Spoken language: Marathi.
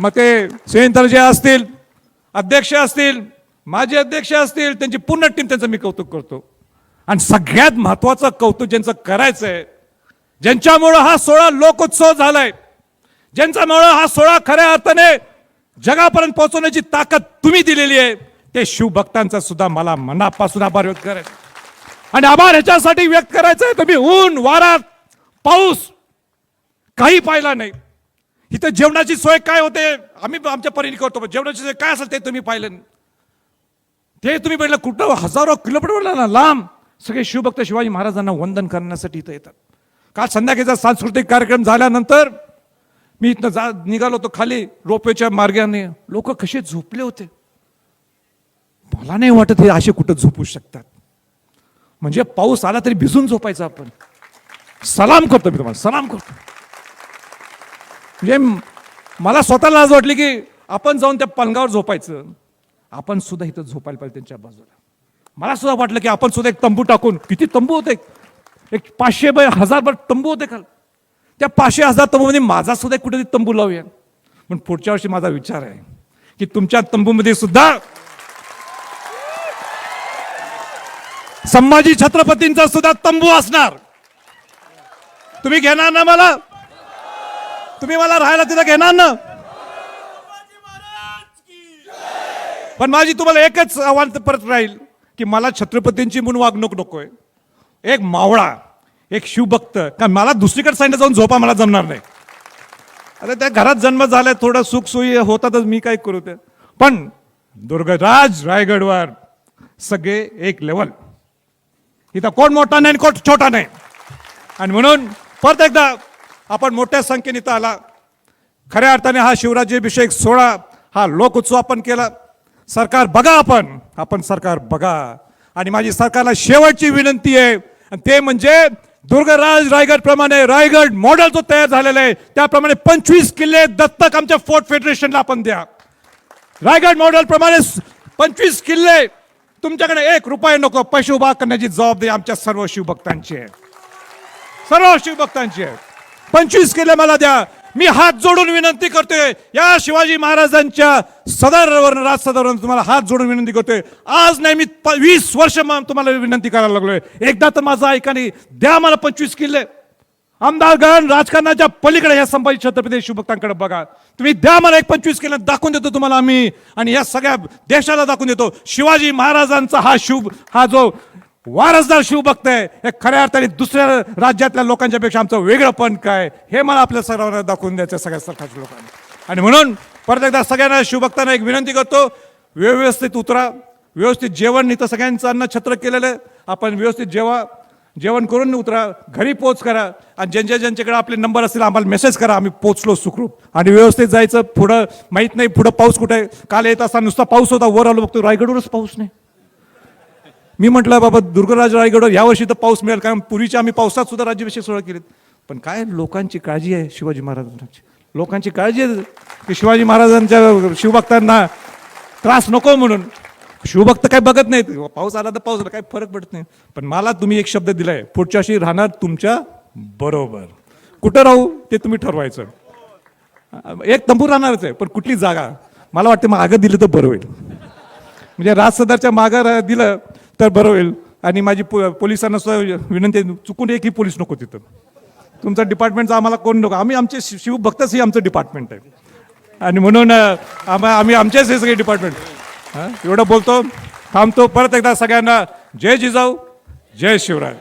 मग ते सेंतरजे असतील अध्यक्ष असतील माजी अध्यक्ष असतील त्यांची पूर्ण टीम त्यांचं मी कौतुक करतो. आणि सगळ्यात महत्वाचं कौतुक ज्यांचं करायचं आहे ज्यांच्यामुळं हा सोहळा लोकोत्सव झालाय ज्यांच्यामुळं हा सोहळा खऱ्या अर्थाने जगापर्यंत पोहोचवण्याची ताकद तुम्ही दिलेली आहे ते शिवभक्तांचा सुद्धा मला मनापासून आभार व्यक्त करायचा आणि आभार ह्याच्यासाठी व्यक्त करायचं आहे तुम्ही ऊन वारा पाऊस काही पाहिला नाही. इथं जेवणाची सोय काय होते? आम्ही आमच्या परीने करतो जेवणाची सोय काय असेल ते तुम्ही पाहिलं. ते तुम्ही पाहिलं कुठं हजारो किलोमीटर ना लांब सगळे शिवभक्त शिवाजी महाराजांना वंदन करण्यासाठी इथं येतात. काल संध्याकाळचा सांस्कृतिक कार्यक्रम झाल्यानंतर मी इथनं जा निघालो होतो खाली रोपवेच्या मार्गाने. लोक कसे झोपले होते. मला नाही वाटत हे असे कुठं झोपू शकतात. म्हणजे पाऊस आला तरी भिजून झोपायचं आपण. सलाम करतो मी तुम्हाला सलाम करतो. म्हणजे मला स्वतःला लाज वाटली की आपण जाऊन त्या पलंगावर झोपायचं. आपण सुद्धा इथं झोपायला पाहिजे त्यांच्या बाजूला. मला सुद्धा वाटलं की आपण सुद्धा एक तंबू टाकून किती तंबू होते. एक पाचशे बाय हजार भर तंबू होते काल त्या पाचशे हजार तंबूमध्ये म्हणजे माझा सुद्धा कुठेतरी तंबू लावूया. पण पुढच्या वर्षी माझा विचार आहे की तुमच्या तंबूमध्ये सुद्धा संभाजी छत्रपतींचा सुद्धा तंबू असणार. तुम्ही घेणार ना मला? तुम्ही मला राहायला तिथं घेणार ना? पण माझी तुम्हाला एकच आव्हान परत राहील की मला छत्रपतींची म्हणून वागणूक नकोय. एक मावळा एक शिवभक्त का मला दुसरीकडे साईडला जाऊन झोपा मला जमणार नाही. आता त्या घरात जन्म झालाय थोडं सुखसोयी होतातच मी काय करू ते. पण दुर्गराज रायगडवर सगळे एक लेवल इथं कोण मोठा नाही आणि कोण छोटा नाही. आणि म्हणून परत एकदा आपण मोठ्या संख्येने इथं आला. खऱ्या अर्थाने हा शिवराज्याभिषेक सोहळा हा लोकोत्सव आपण केला. सरकार बघा आपण. आपण सरकार बघा. आणि माझी सरकारला शेवटची विनंती आहे आणि ते म्हणजे दुर्गराज रायगड प्रमाणे रायगड मॉडेल जो तयार झालेला आहे त्याप्रमाणे पंचवीस किल्ले दत्तक आमच्या फोर्ट फेडरेशनला आपण द्या. रायगड मॉडेल प्रमाणे पंचवीस किल्ले तुमच्याकडे एक रुपये नको पैसे उभा करण्याची जबाबदारी आमच्या सर्व शिवभक्तांची आहे. सर्व शिवभक्तांची आहे. पंचवीस किल्ले मला द्या मी हात जोडून विनंती करतोय या शिवाजी महाराजांच्या सदरवर राजसदरावर तुम्हाला हात जोडून विनंती करतोय. आज नाही मी प- वीस वर्ष तुम्हाला विनंती करायला लागलोय. एकदा तर माझं ऐका नाही द्या मला पंचवीस किल्ले. आमदारगण राजकारणाच्या पलीकडे या संभाजी छत्रपती शिवभक्तांकडे बघा. तुम्ही द्या मला एक पंचवीस किल्ले दाखवून देतो तुम्हाला आम्ही. आणि या सगळ्या देशाला दाखवून देतो. शिवाजी महाराजांचा हा शुभ हा जो वारसदार शिवभक्त आहे हे खऱ्या अर्थाने दुसऱ्या राज्यातल्या लोकांच्या पेक्षा आमचं वेगळं पण काय हे मला आपल्या सर्वांना दाखवून द्यायचं सगळ्या सरकारच्या लोकांना. आणि म्हणून परत एकदा सगळ्यांना शिवभक्तांना एक विनंती करतो व्यवस्थित उतरा. व्यवस्थित जेवण इथं सगळ्यांचं अन्न छत्र केलेलं आहे. आपण व्यवस्थित जेवा जेवण करून उतरा. घरी पोच करा. आणि ज्यांच्या ज्यांच्याकडे आपले नंबर असतील आम्हाला मेसेज करा. आम्ही पोचलो सुखरूप. आणि व्यवस्थित जायचं. पुढं माहीत नाही पुढं पाऊस कुठे आहे. काल येत असताना नुसता पाऊस होता. वर आलो बघतो. रायगडवरच पाऊस नाही. मी म्हटलं बाबा दुर्गराज रायगडवर यावर्षी तर पाऊस मिळेल कारण पूर्वीच्या आम्ही पावसात सुद्धा राज्याभिषेक सोहळा केलेत. पण काय लोकांची काळजी आहे शिवाजी महाराजांची. लोकांची काळजी आहे की शिवाजी महाराजांच्या शिवभक्तांना त्रास नको म्हणून. शिवभक्त काय बघत नाहीत. पाऊस आला तर पाऊस आला काय फरक पडत नाही. पण मला तुम्ही एक शब्द दिलाय पुढच्याशी राहणार तुमच्या बरोबर. कुठं राहू ते तुम्ही ठरवायचं. एक तंबू राहणारच आहे पण कुठली जागा? मला वाटते मग आगं दिलं तर बरं होईल. म्हणजे राजसदारच्या मागं दिलं तर बरं होईल. आणि माझी पो- पोलिसांना सुद्धा विनंती आहे, चुकून एकही पोलीस नको तिथं. तुमचा डिपार्टमेंटचा आम्हाला कोण नको? आम्ही आमचे शि- शिवभक्तच ही आमचं डिपार्टमेंट आहे. आणि म्हणून आम्हा आम्ही आमचेच हे सगळे डिपार्टमेंट हां एवढं बोलतो. थांबतो. परत एकदा सगळ्यांना जय जिजाऊ जय शिवराय.